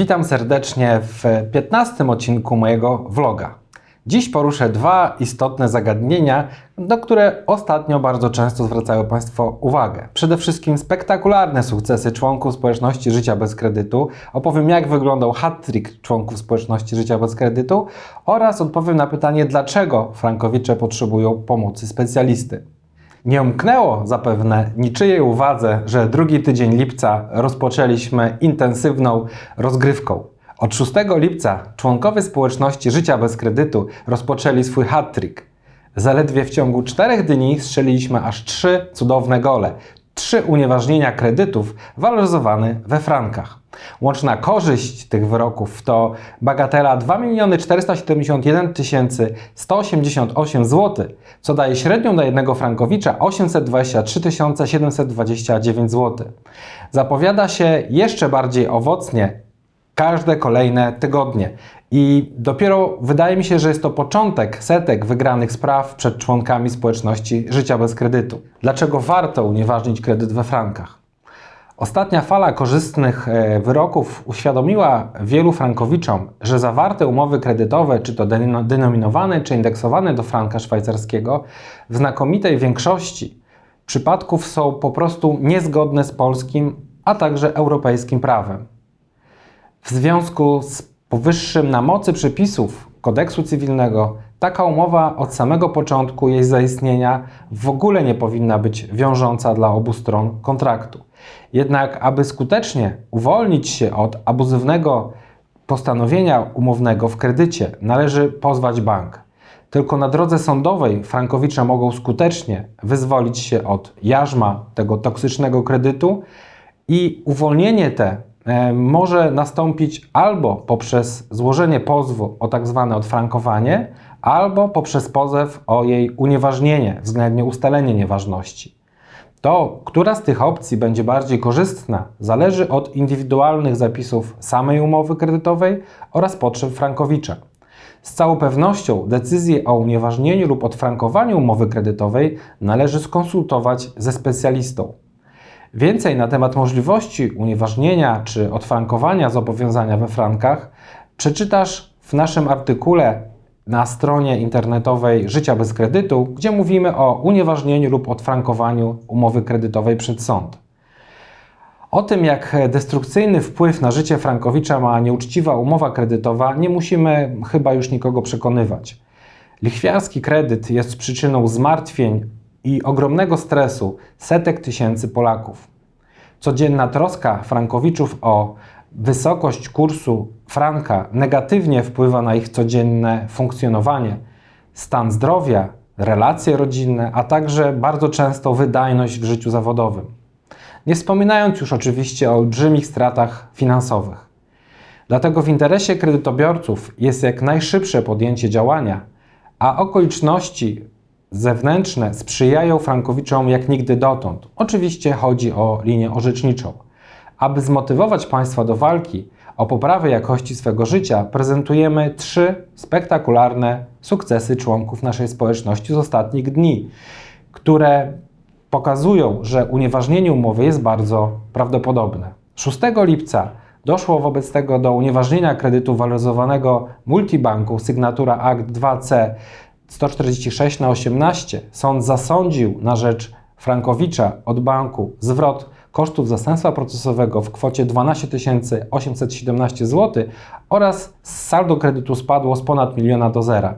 Witam serdecznie w 15 odcinku mojego vloga. Dziś poruszę dwa istotne zagadnienia, do które ostatnio bardzo często zwracają Państwo uwagę. Przede wszystkim spektakularne sukcesy członków społeczności życia bez kredytu, opowiem jak wyglądał hat-trick członków społeczności życia bez kredytu oraz odpowiem na pytanie, dlaczego frankowicze potrzebują pomocy specjalisty. Nie umknęło zapewne niczyjej uwadze, że drugi tydzień lipca rozpoczęliśmy intensywną rozgrywką. Od 6 lipca członkowie społeczności Życia bez kredytu rozpoczęli swój hat-trick. Zaledwie w ciągu 4 dni strzeliliśmy aż 3 cudowne gole. Trzy unieważnienia kredytów waloryzowane we frankach. Łączna korzyść tych wyroków to bagatela 2 471 188 zł, co daje średnią na jednego frankowicza 823 729 zł. Zapowiada się jeszcze bardziej owocnie każde kolejne tygodnie. I dopiero wydaje mi się, że jest to początek setek wygranych spraw przed członkami społeczności życia bez kredytu. Dlaczego warto unieważnić kredyt we frankach? Ostatnia fala korzystnych e, wyroków uświadomiła wielu frankowiczom, że zawarte umowy kredytowe, czy to denominowane, czy indeksowane do franka szwajcarskiego, w znakomitej większości przypadków są po prostu niezgodne z polskim, a także europejskim prawem. W związku z powyższym na mocy przepisów kodeksu cywilnego taka umowa od samego początku jej zaistnienia w ogóle nie powinna być wiążąca dla obu stron kontraktu. Jednak, aby skutecznie uwolnić się od abuzywnego postanowienia umownego w kredycie, należy pozwać bank. Tylko na drodze sądowej frankowicze mogą skutecznie wyzwolić się od jarzma tego toksycznego kredytu i uwolnienie te może nastąpić albo poprzez złożenie pozwu o tak zwane odfrankowanie, albo poprzez pozew o jej unieważnienie, względnie ustalenie nieważności. To, która z tych opcji będzie bardziej korzystna, zależy od indywidualnych zapisów samej umowy kredytowej oraz potrzeb frankowicza. Z całą pewnością decyzję o unieważnieniu lub odfrankowaniu umowy kredytowej należy skonsultować ze specjalistą. Więcej na temat możliwości unieważnienia czy odfrankowania zobowiązania we frankach przeczytasz w naszym artykule na stronie internetowej Życia bez kredytu, gdzie mówimy o unieważnieniu lub odfrankowaniu umowy kredytowej przed sąd. O tym, jak destrukcyjny wpływ na życie Frankowicza ma nieuczciwa umowa kredytowa, nie musimy chyba już nikogo przekonywać. Lichwiarski kredyt jest przyczyną zmartwień i ogromnego stresu setek tysięcy Polaków. Codzienna troska Frankowiczów o wysokość kursu franka negatywnie wpływa na ich codzienne funkcjonowanie, stan zdrowia, relacje rodzinne, a także bardzo często wydajność w życiu zawodowym. Nie wspominając już oczywiście o olbrzymich stratach finansowych. Dlatego w interesie kredytobiorców jest jak najszybsze podjęcie działania, a okoliczności zewnętrzne sprzyjają Frankowiczom jak nigdy dotąd. Oczywiście chodzi o linię orzeczniczą. Aby zmotywować Państwa do walki o poprawę jakości swego życia, prezentujemy trzy spektakularne sukcesy członków naszej społeczności z ostatnich dni, które pokazują, że unieważnienie umowy jest bardzo prawdopodobne. 6 lipca doszło wobec tego do unieważnienia kredytu waloryzowanego multibanku sygnatura akt 2C 146 na 18 sąd zasądził na rzecz Frankowicza od banku zwrot kosztów zastępstwa procesowego w kwocie 12 817 zł oraz saldo kredytu spadło z ponad miliona do zera.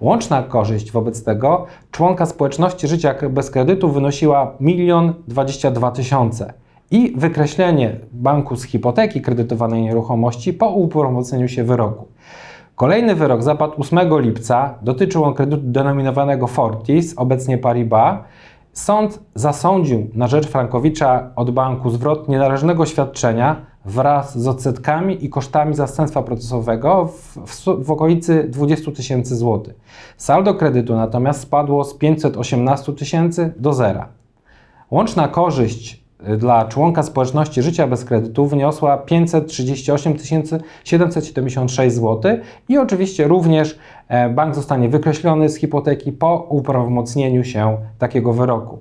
Łączna korzyść wobec tego członka społeczności życia bez kredytu wynosiła 1 22 tysiące i wykreślenie banku z hipoteki kredytowanej nieruchomości po uprawomocnieniu się wyroku. Kolejny wyrok zapadł 8 lipca, dotyczył on kredytu denominowanego Fortis, obecnie Paribas. Sąd zasądził na rzecz Frankowicza od banku zwrot nienależnego świadczenia wraz z odsetkami i kosztami zastępstwa procesowego w, w, w okolicy 20 tysięcy złotych. Saldo kredytu natomiast spadło z 518 tysięcy do zera. Łączna korzyść dla członka społeczności życia bez kredytu wyniosła 538 776 zł i oczywiście również e, bank zostanie wykreślony z hipoteki po uprawomocnieniu się takiego wyroku.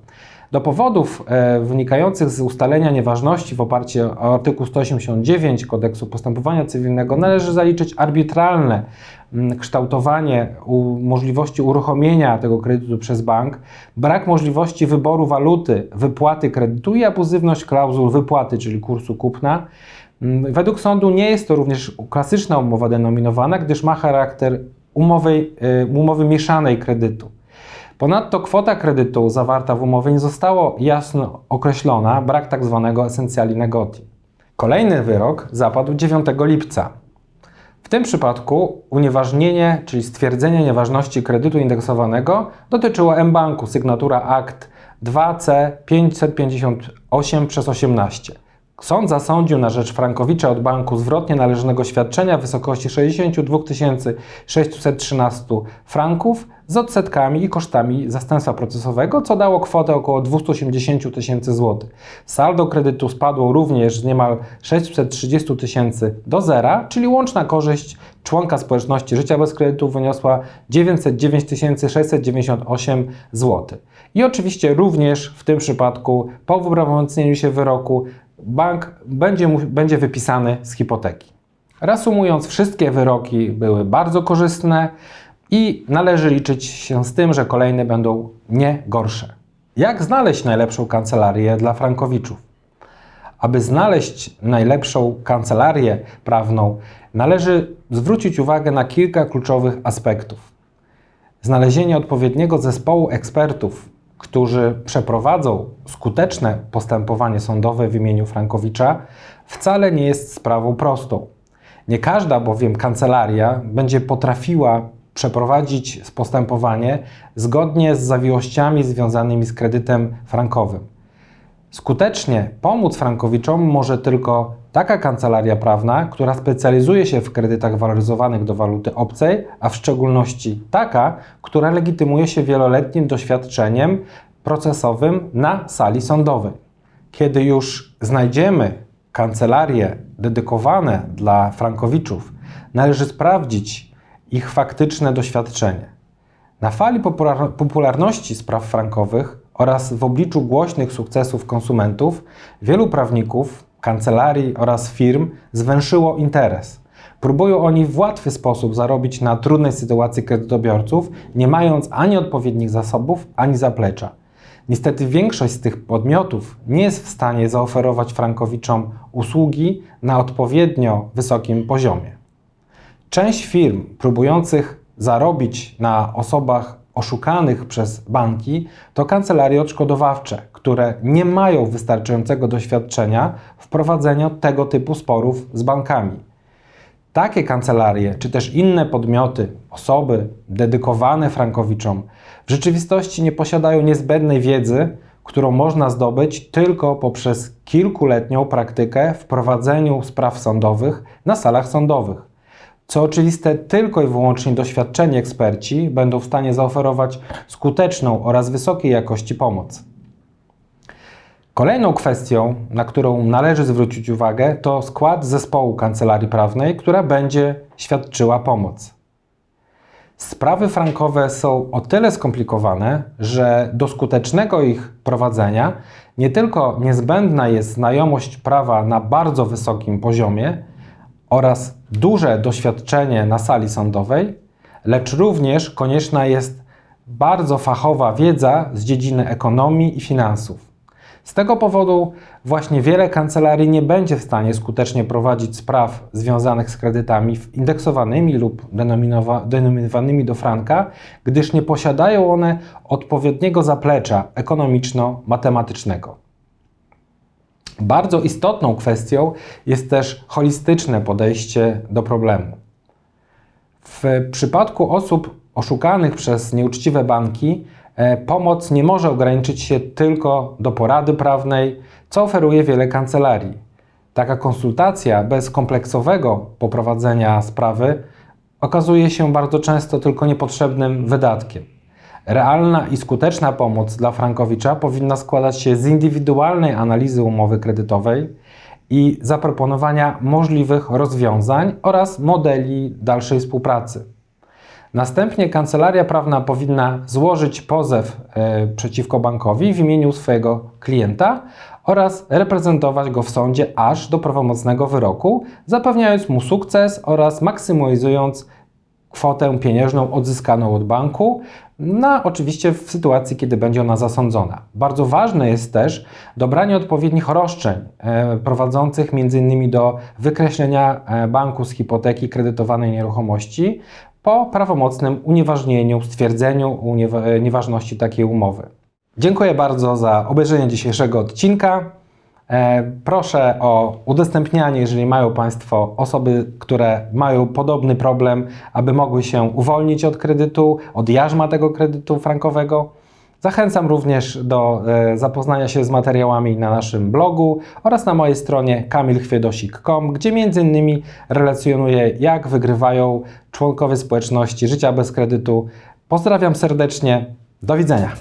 Do powodów e, wynikających z ustalenia nieważności w oparciu o artykuł 189 Kodeksu Postępowania Cywilnego należy zaliczyć arbitralne mm, kształtowanie możliwości uruchomienia tego kredytu przez bank, brak możliwości wyboru waluty, wypłaty kredytu i abuzywność klauzul wypłaty, czyli kursu kupna. Mm, Według sądu nie jest to również klasyczna umowa denominowana, gdyż ma charakter umowy, y, umowy mieszanej kredytu. Ponadto kwota kredytu zawarta w umowie nie została jasno określona, brak tak zwanego essentiali negoti. Kolejny wyrok zapadł 9 lipca. W tym przypadku unieważnienie, czyli stwierdzenie nieważności kredytu indeksowanego dotyczyło mBanku, sygnatura akt 2C 558 przez 18. Sąd zasądził na rzecz Frankowicza od banku zwrotnie należnego świadczenia w wysokości 62 613 franków z odsetkami i kosztami zastępstwa procesowego, co dało kwotę około 280 tysięcy złotych. Saldo kredytu spadło również z niemal 630 tysięcy do zera, czyli łączna korzyść członka społeczności życia bez kredytu wyniosła 909 698 zł. I oczywiście również w tym przypadku po uprawomocnieniu się wyroku bank będzie, będzie wypisany z hipoteki. Reasumując, wszystkie wyroki były bardzo korzystne i należy liczyć się z tym, że kolejne będą nie gorsze. Jak znaleźć najlepszą kancelarię dla frankowiczów? Aby znaleźć najlepszą kancelarię prawną, należy zwrócić uwagę na kilka kluczowych aspektów. Znalezienie odpowiedniego zespołu ekspertów, którzy przeprowadzą skuteczne postępowanie sądowe w imieniu Frankowicza, wcale nie jest sprawą prostą. Nie każda bowiem kancelaria będzie potrafiła przeprowadzić postępowanie zgodnie z zawiłościami związanymi z kredytem frankowym. Skutecznie pomóc Frankowiczom może tylko taka kancelaria prawna, która specjalizuje się w kredytach waloryzowanych do waluty obcej, a w szczególności taka, która legitymuje się wieloletnim doświadczeniem procesowym na sali sądowej. Kiedy już znajdziemy kancelarie dedykowane dla Frankowiczów, należy sprawdzić ich faktyczne doświadczenie. Na fali popular- popularności spraw frankowych oraz w obliczu głośnych sukcesów konsumentów, wielu prawników, kancelarii oraz firm zwęszyło interes. Próbują oni w łatwy sposób zarobić na trudnej sytuacji kredytobiorców, nie mając ani odpowiednich zasobów, ani zaplecza. Niestety większość z tych podmiotów nie jest w stanie zaoferować frankowiczom usługi na odpowiednio wysokim poziomie. Część firm próbujących zarobić na osobach oszukanych przez banki to kancelarie odszkodowawcze, które nie mają wystarczającego doświadczenia w prowadzeniu tego typu sporów z bankami. Takie kancelarie, czy też inne podmioty, osoby dedykowane frankowiczom, w rzeczywistości nie posiadają niezbędnej wiedzy, którą można zdobyć tylko poprzez kilkuletnią praktykę w prowadzeniu spraw sądowych na salach sądowych. Co oczywiste, tylko i wyłącznie doświadczeni eksperci będą w stanie zaoferować skuteczną oraz wysokiej jakości pomoc. Kolejną kwestią, na którą należy zwrócić uwagę, to skład zespołu kancelarii prawnej, która będzie świadczyła pomoc. Sprawy frankowe są o tyle skomplikowane, że do skutecznego ich prowadzenia nie tylko niezbędna jest znajomość prawa na bardzo wysokim poziomie oraz duże doświadczenie na sali sądowej, lecz również konieczna jest bardzo fachowa wiedza z dziedziny ekonomii i finansów. Z tego powodu właśnie wiele kancelarii nie będzie w stanie skutecznie prowadzić spraw związanych z kredytami indeksowanymi lub denominowa- denominowanymi do franka, gdyż nie posiadają one odpowiedniego zaplecza ekonomiczno-matematycznego. Bardzo istotną kwestią jest też holistyczne podejście do problemu. W przypadku osób oszukanych przez nieuczciwe banki, e, pomoc nie może ograniczyć się tylko do porady prawnej, co oferuje wiele kancelarii. Taka konsultacja bez kompleksowego poprowadzenia sprawy okazuje się bardzo często tylko niepotrzebnym wydatkiem. Realna i skuteczna pomoc dla Frankowicza powinna składać się z indywidualnej analizy umowy kredytowej i zaproponowania możliwych rozwiązań oraz modeli dalszej współpracy. Następnie kancelaria prawna powinna złożyć pozew e, przeciwko bankowi w imieniu swojego klienta oraz reprezentować go w sądzie aż do prawomocnego wyroku, zapewniając mu sukces oraz maksymalizując kwotę pieniężną odzyskaną od banku, na oczywiście w sytuacji, kiedy będzie ona zasądzona. Bardzo ważne jest też dobranie odpowiednich roszczeń e, prowadzących m.in. do wykreślenia e, banku z hipoteki kredytowanej nieruchomości po prawomocnym unieważnieniu, stwierdzeniu e, nieważności takiej umowy. Dziękuję bardzo za obejrzenie dzisiejszego odcinka. E, Proszę o udostępnianie, jeżeli mają Państwo osoby, które mają podobny problem, aby mogły się uwolnić od kredytu, od jarzma tego kredytu frankowego. Zachęcam również do e, zapoznania się z materiałami na naszym blogu oraz na mojej stronie kamilchwiedosik.com, gdzie m.in. relacjonuję, jak wygrywają członkowie społeczności życia bez kredytu. Pozdrawiam serdecznie. Do widzenia.